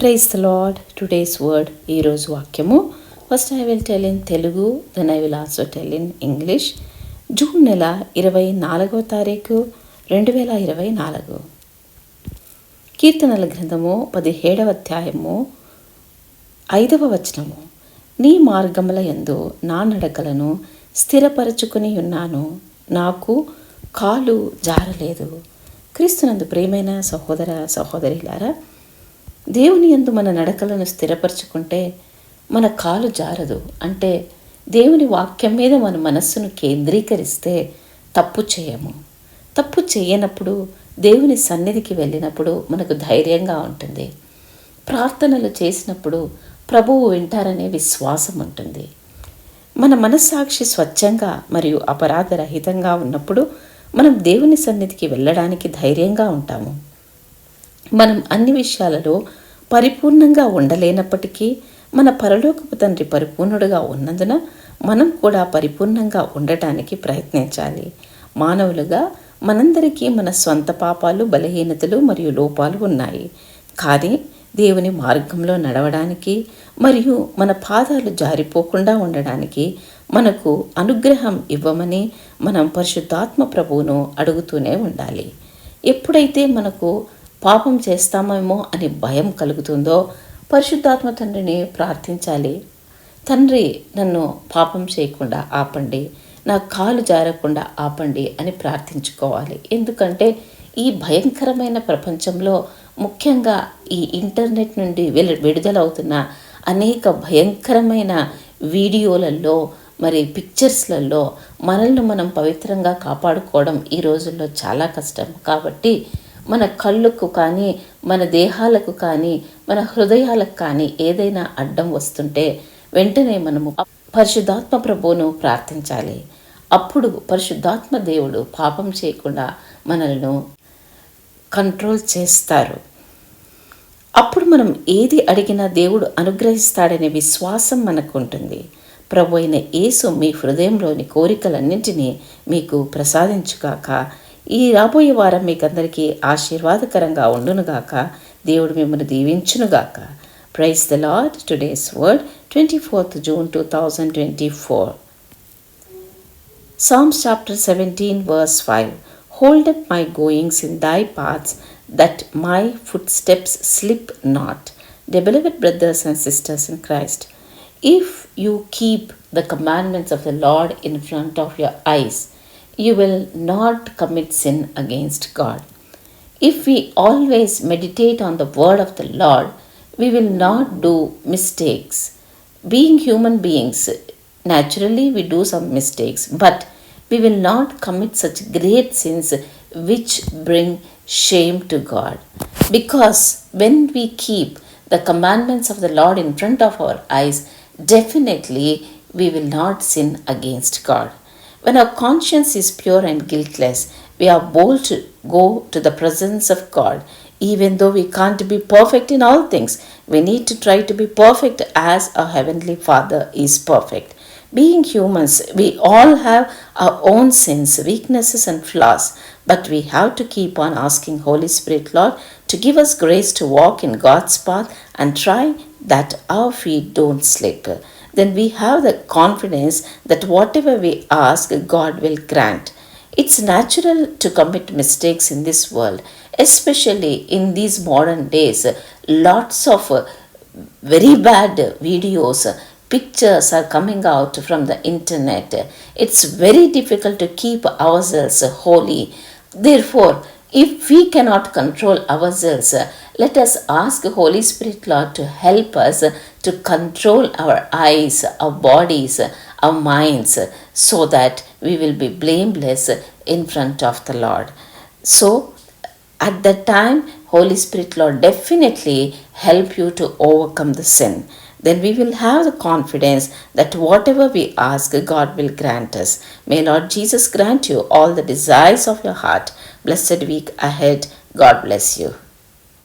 Praise lord lord today's word ఈరోజు వాక్యము. First I will tell in Telugu then I will also tell in English June నెల ఇరవై నాలుగవ తారీఖు రెండు వేల ఇరవై నాలుగు. కీర్తనల గ్రంథము పదిహేడవ అధ్యాయము ఐదవ వచనము. నీ మార్గముల యందు నా నడకలను స్థిరపరచుకుని ఉన్నాను. నాకు కాలు జారలేదు. క్రీస్తునందు ప్రేమైన సహోదర సహోదరిలారా దేవుని యందు మన నడకలను స్థిరపరచుకుంటే మన కాలు జారదు. అంటే దేవుని వాక్యం మీద మన మనస్సును కేంద్రీకరిస్తే తప్పు చేయము. తప్పు చేయనప్పుడు దేవుని సన్నిధికి వెళ్ళినప్పుడు మనకు ధైర్యంగా ఉంటుంది. ప్రార్థనలు చేసినప్పుడు ప్రభువు వింటారనే విశ్వాసం ఉంటుంది. మన మనస్సాక్షి స్వచ్ఛంగా మరియు అపరాధరహితంగా ఉన్నప్పుడు మనం దేవుని సన్నిధికి వెళ్ళడానికి ధైర్యంగా ఉంటాము. మనం అన్ని విషయాలలో పరిపూర్ణంగా ఉండలేనప్పటికీ మన పరలోకపు తండ్రి పరిపూర్ణుడుగా ఉన్నందున మనం కూడా పరిపూర్ణంగా ఉండటానికి ప్రయత్నించాలి. మానవులుగా మనందరికీ మన స్వంత పాపాలు బలహీనతలు మరియు లోపాలు ఉన్నాయి. కానీ దేవుని మార్గంలో నడవడానికి మరియు మన పాదాలు జారిపోకుండా ఉండడానికి మనకు అనుగ్రహం ఇవ్వమని మనం పరిశుద్ధాత్మ ప్రభువును అడుగుతూనే ఉండాలి. ఎప్పుడైతే మనకు పాపం చేస్తామేమో అని భయం కలుగుతుందో పరిశుద్ధాత్మ తండ్రిని ప్రార్థించాలి. తండ్రి నన్ను పాపం చేయకుండా ఆపండి నా కాలు జారకుండా ఆపండి అని ప్రార్థించుకోవాలి. ఎందుకంటే ఈ భయంకరమైన ప్రపంచంలో ముఖ్యంగా ఈ ఇంటర్నెట్ నుండి వెలు విడుదలవుతున్న అనేక భయంకరమైన వీడియోలలో మరి పిక్చర్స్లలో మనల్ని మనం పవిత్రంగా కాపాడుకోవడం ఈ రోజుల్లో చాలా కష్టం. కాబట్టి మన కళ్ళకు కానీ మన దేహాలకు కానీ మన హృదయాలకు కానీ ఏదైనా అడ్డం వస్తుంటే వెంటనే మనము పరిశుద్ధాత్మ ప్రభువును ప్రార్థించాలి. అప్పుడు పరిశుద్ధాత్మ దేవుడు పాపం చేయకుండా మనల్ని కంట్రోల్ చేస్తారు. అప్పుడు మనం ఏది అడిగినా దేవుడు అనుగ్రహిస్తాడనే విశ్వాసం మనకు ఉంటుంది ప్రభు అయిన యేసు మీ హృదయంలోని కోరికలన్నింటినీ మీకు ప్రసాదించుగాక ఈ రాబోయే వారం మీకందరికీ ఆశీర్వాదకరంగా ఉండునుగాక దేవుడు మిమ్మల్ని దీవించునుగాక praise the Lord today's word twenty fourth June two thousand twenty four Psalms chapter 17, verse 5 Hold up my goings in thy paths, that my footsteps slip not. Dear beloved brothers and sisters in Christ, if you keep the commandments of the Lord in front of your eyes, you will not commit sin against God. If we always meditate on the word of the Lord, we will not do mistakes. Being human beings, naturally we do some mistakes, but we will not commit such great sins which bring shame to God. Because when we keep the commandments of the Lord in front of our eyes, definitely we will not sin against God. When our conscience is pure and guiltless, we are bold to go to the presence of God. Even though we can't be perfect in all things, we need to try to be perfect as our Heavenly Father is perfect. Being humans, we all have our own sins, weaknesses, and flaws, but we have to keep on asking Holy Spirit, Lord, to give us grace to walk in God's path and try that our feet don't slip then we have the confidence that whatever we ask, God will grant. It's natural to commit mistakes in this world, especially in these modern days. Lots of very bad videos, pictures are coming out from the internet. It's very difficult to keep ourselves holy. Therefore, if we cannot control ourselves, let us ask Holy Spirit Lord to help us to control our eyes, our bodies, our minds, so that we will be blameless in front of the Lord. So, at that time, Holy Spirit Lord definitely help you to overcome the sin. Then we will have the confidence that whatever we ask, God will grant us. May Lord Jesus grant you all the desires of your heart. Blessed week ahead. God bless you.